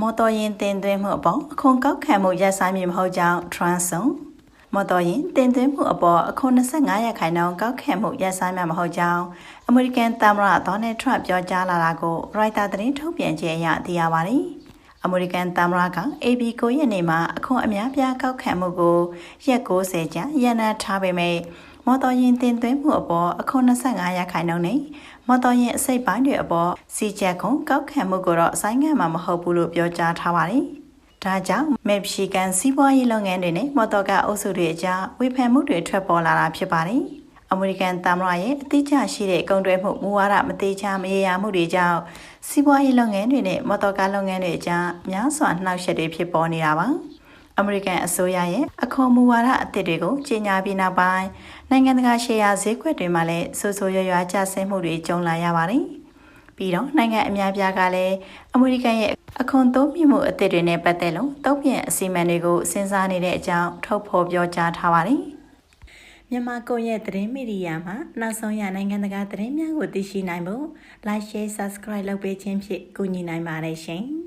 မော်တော်ယာဉ်တင်သွင်းမှုအပေါ်အခွန်ကောက်ခံမှုရပ်ဆိုင်းမည်မဟုတ်ကြောင်း Transon မော်တော်ယာဉ်တင်သွင်းမှုအပေါ်အခွန်25ရာခိုင်နှုန်းကောက်ခံမှုရပ်ဆိုင်းမှာမဟုတ်ကြောင်းအမေရိကန်သမ္မတဒေါ်နယ်ထရန့်ပြောကြားလာတာကို Reuters သတင်းထုတ်ပြန်ချက်အရသိရပါတယ်။အမေရိကန်သမ္မတက AB ကိုရက်နေမှာအခွန်အများပြားကောက်ခံမှုကိုရက်60ကြာရန်နာထားပေမဲ့ မော်တော်ယာဉ်တင်သွင်းမှုအပေါ်အခွန်25ရာခိုင်နှုန်းနဲ့မော်တော်ယာဉ်အစိတ်ပိုင်းတွေအပေါ်စီချက်ခွန်ကောက်ခံမှုကိုတော့ဆိုင်းငံ့မှာမဟုတ်ဘူးလို့ပြောကြားထားပါတယ်။ဒါကြောင့်မက်ဆီကန်စီးပွားရေးလုပ်ငန်းတွေနဲ့မော်တော်ကားအုပ်စုတွေအကြားဝေဖန်မှုတွေထွက်ပေါ်လာတာဖြစ်ပါတယ်။အမေရိကန်သမ္မတရဲ့အတိအကျရှိတဲ့ကုန်သွယ်မှုမူဝါဒမသေးချာမရေရာမှုတွေကြောင့်စီးပွားရေးလုပ်ငန်းတွေနဲ့မော်တော်ကားလုပ်ငန်းတွေအကြားများစွာနှောက်ယှက်တွေဖြစ်ပေါ်နေတာပါ။ အမေရိကန်အစိုးရရဲ့အခွန်မူဝါဒအသစ်တွေကိုကြေညာပြီးနောက်ပိုင်းနိုင်ငံတကာရှယ်ယာဈေးကွက်တွေမှာလည်းဆိုးဆိုးရွားရွားကျဆင်းမှုတွေကြုံလာရပါတယ်။ပြီးတော့နိုင်ငံအများပြားကလည်းအမေရိကန်ရဲ့အခွန်သုံးမြင့်မှုအသစ်တွေနဲ့ပတ်သက်လို့တုံ့ပြန်အစီအမံတွေကိုစဉ်းစားနေတဲ့အကြောင်းထုတ်ဖော်ပြောကြားထားပါတယ်။မြန်မာကိုရဲ့သတင်းမီဒီယာမှာနောက်ဆုံးရနိုင်ငံတကာသတင်းများကိုသိရှိနိုင်ဖို့ like share subscribe လုပ်ပေးခြင်းဖြင့်ကူညီနိုင်ပါတယ်ရှင်။